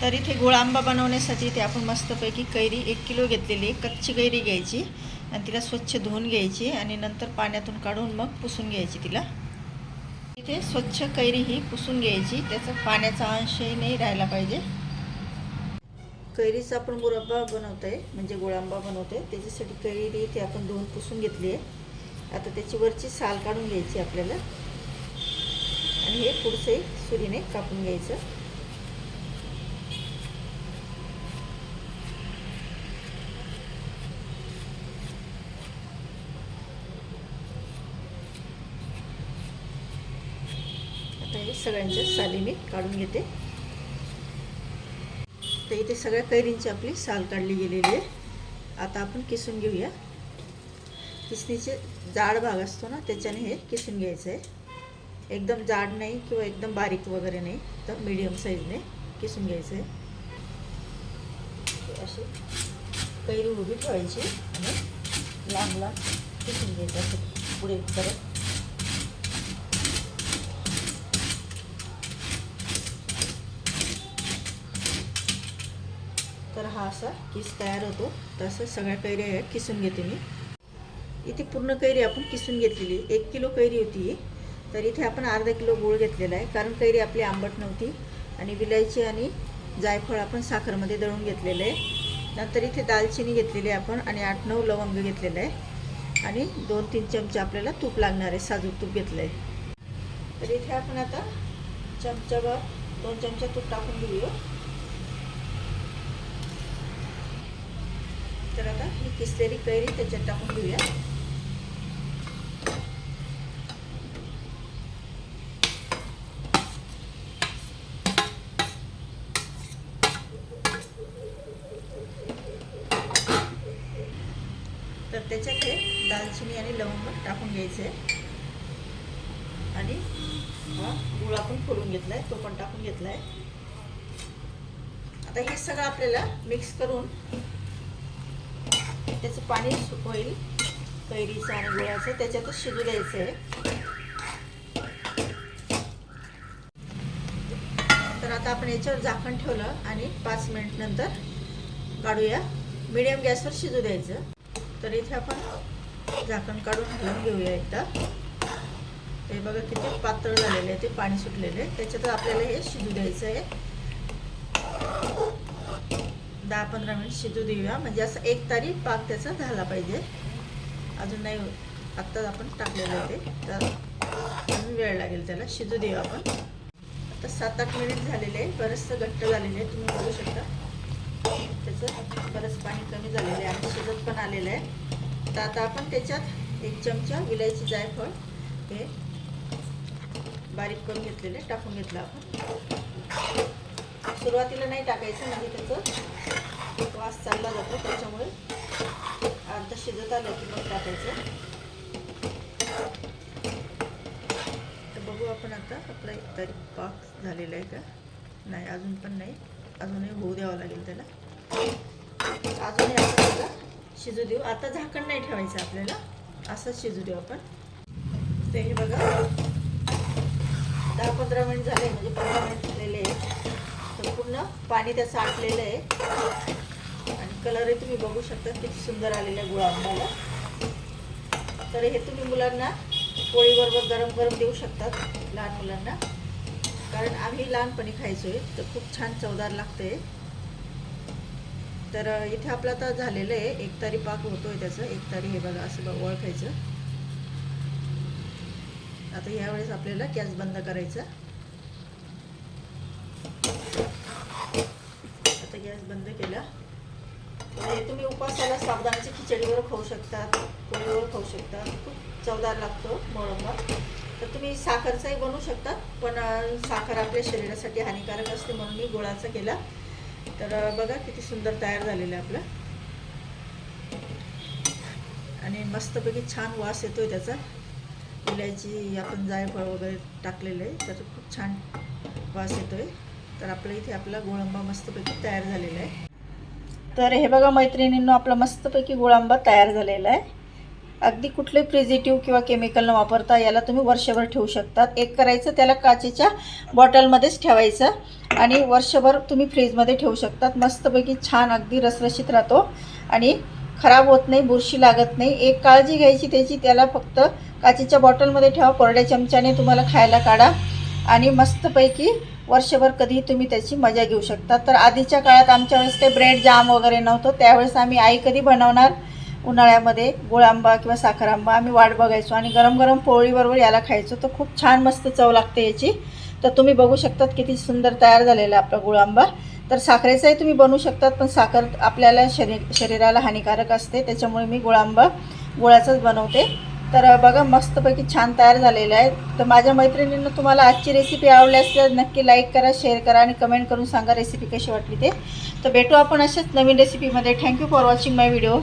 तर इथे गोळांबा बनवण्यासाठी इथे आपण मस्तपैकी कैरी एक किलो घेतलेली आहे. कच्ची कैरी घ्यायची आणि तिला स्वच्छ धुवून घ्यायची आणि नंतर पाण्यातून काढून मग पुसून घ्यायची तिला. इथे स्वच्छ कैरी ही पुसून घ्यायची. त्याचा पाण्याचा अंशही नाही राहायला पाहिजे. कैरीचा आपण मुरब्बा बनवतो आहे म्हणजे गोळांबा बनवतो आहे त्याच्यासाठी कैरी इथे आपण धुवून पुसून घेतली आहे. आता त्याची वरची साल काढून घ्यायची आपल्याला. आणि हे पुढचंही सुरीने कापून घ्यायचं. आता हे सगळ्यांच्या साली मी काढून घेते. तर इथे सगळ्या कैरींची आपली साल काढली गेलेली आहे. आता आपण किसून घेऊया. किसणीचे जाड भाग असतो ना त्याच्याने हे किसून घ्यायचं आहे. एकदम जाड नाही किंवा एकदम बारीक वगैरे नाही तर मीडियम साईजने किसून घ्यायचं आहे. अशी कैरी उभी ठेवायची आणि लांब लांब किसून घ्यायचं. असं पुढे करत तर हा असा किस तयार होतो. तसं सगळ्या कैऱ्या ह्या किसून घेते मी. इथे पूर्ण कैरी आपण किसून घेतलेली एक किलो कैरी होती तर इथे आपण अर्धा किलो गूळ घेतलेला आहे. कारण कैरी आपली आंबट नव्हती. आणि विलायची आणि जायफळ आपण साखरमध्ये दळून घेतलेलं आहे. नंतर इथे दालचिनी घेतलेली आहे आपण आणि आठ नऊ लवंग घेतलेलं आहे. आणि दोन तीन चमचे आपल्याला तूप लागणार आहे. साजूक तूप घेतलं आहे तर इथे आपण आता चमचाभर दोन चमचा तूप टाकून घेऊया. तर आता ही किसलेली कैरी त्याच्यात टाकून घेऊया. तर त्याच्यात हे दालचिनी आणि लवंग टाकून घ्यायचं. आहे आणि हा गुळ आपण फोडून घेतलाय तो पण टाकून घेतलाय. आता हे सगळं आपल्याला मिक्स करून त्याचं पाणी होईल कैरीचं आणि गुळाचं. त्याच्यातच शिजू द्यायचं आहे. तर आता आपण याच्यावर झाकण ठेवलं आणि पाच मिनिट नंतर काढूया. मिडियम गॅसवर शिजू द्यायचं. तर इथे आपण झाकण काढून हलवून घेऊया एकदा. ते बघा किती पातळ झालेले आहे ते पाणी सुटलेले त्याच्यात आपल्याला हे शिजू द्यायचं आहे. दहा पंधरा मिनिट शिजू देऊया. म्हणजे असं एक तारी पाक त्याचा झाला पाहिजे. अजून नाही आत्ताच आपण टाकलेलं आहे ते. तर अजून वेळ लागेल त्याला. शिजू देऊ आपण. आता सात आठ मिनिट झालेले आहे बरंचसं घट्ट झालेलं आहे तुम्ही बघू शकता. त्याचं बरंच पाणी कमी झालेलं आहे आणि शिजत पण आलेलं आहे. तर आता आपण त्याच्यात एक चमचा विलायची जायफळ हे बारीक करून घेतलेले टाकून घेतलं आपण. सुरुवातीला नाही टाकायचं म्हणजे त्याचं एक वास चालला जातो त्याच्यामुळे अर्ध शिजत आलं की मग टाकायचं. तर बघू आपण आता आपला एक तरी पाक झालेला आहे का? नाही अजून पण नाही. अजूनही होऊ द्यावं लागेल त्याला. अजूनही आपण त्याला शिजू देऊ. आता झाकण नाही ठेवायचं आपल्याला. असंच शिजू देऊ आपण. ते हे बघा दहा पंधरा मिनिट झाले म्हणजे पंधरा मिनिट झालेले आहे पूर्ण पाणी त्याचं आटलेलं आहे. आणि कलरही तुम्ही बघू शकता किती सुंदर आलेलं आहे गुळांबाला तर हे तुम्ही मुलांना पोळीबरोबर गरम गरम देऊ शकतात लहान मुलांना. कारण आम्ही लहानपणी खायचो आहे तर खूप छान चवदार लागते तर इथे आपलं आता झालेलं आहे एक तारी पाक होतोय त्याचं एक तारी हे बघा असं बघ ओळखायचं. आता ह्यावेळेस आपल्याला गॅस बंद करायचा आता गॅस बंद केला. हे तुम्ही उपासाला साबुदाण्याची खिचडीवर खाऊ शकतात पोळीवर खाऊ शकता. खूप चवदार लागतो मोळंबा तर तुम्ही साखरचाही बनवू शकता पण साखर आपल्या शरीरासाठी हानिकारक असते म्हणून मी गुळाचा केला. तर बघा किती सुंदर तयार झालेलं आहे आपलं. आणि मस्तपैकी छान वास येतोय त्याचा. इलायची आपण जायफळ वगैरे टाकलेलं आहे तर खूप छान वास येतोय. तर आपल्या इथे आपला गोळंबा मस्तपैकी तयार झालेला आहे. तर हे बघा मैत्रिणींनो आपला मस्तपैकी गोळांबा तयार झालेला आहे. अगदी कुठले प्रिझेटिव्ह किंवा केमिकल न वापरता याला तुम्ही वर्षभर ठेवू शकतात. एक करायचं त्याला काचेच्या बॉटलमध्येच ठेवायचं आणि वर्षभर तुम्ही फ्रीजमध्ये ठेवू शकतात. मस्तपैकी छान अगदी रसरशीत राहतो आणि खराब होत नाही बुरशी लागत नाही. एक काळजी घ्यायची त्याची त्याला फक्त काचेच्या बॉटलमध्ये ठेवा कोरड्या चमच्याने तुम्हाला खायला काढा आणि मस्तपैकी वर्षभर कधीही तुम्ही त्याची मजा घेऊ शकता. तर आधीच्या काळात आमच्या वेळेस काही ब्रेड जाम वगैरे नव्हतं. त्यावेळेस आम्ही आई कधी बनवणार? उन्हाळ्यामध्ये गुळ आंबा किंवा साखर आंबा आम्ही वाट बघायचो आणि गरम गरम पोळीबरोबर याला खायचो. तर खूप छान मस्त चव लागते याची. तर तुम्ही बघू शकतात किती सुंदर तयार झालेला आहे आपला गुळ आंबा तर साखरेचाही तुम्ही बनवू शकतात पण साखर आपल्याला शरीर शरीराला हानिकारक असते. त्याच्यामुळे मी गुळ आंबा गुळाचाच बनवते. तर बघा मस्तपैकी छान तयार झालेलं आहे तर माझ्या मैत्रिणींना तुम्हाला आजची रेसिपी आवडली असल्यास नक्की लाईक करा शेअर करा आणि कमेंट करून सांगा रेसिपी कशी वाटली ते. तर भेटू आपण अशाच नवीन रेसिपीमध्ये thank you for watching my video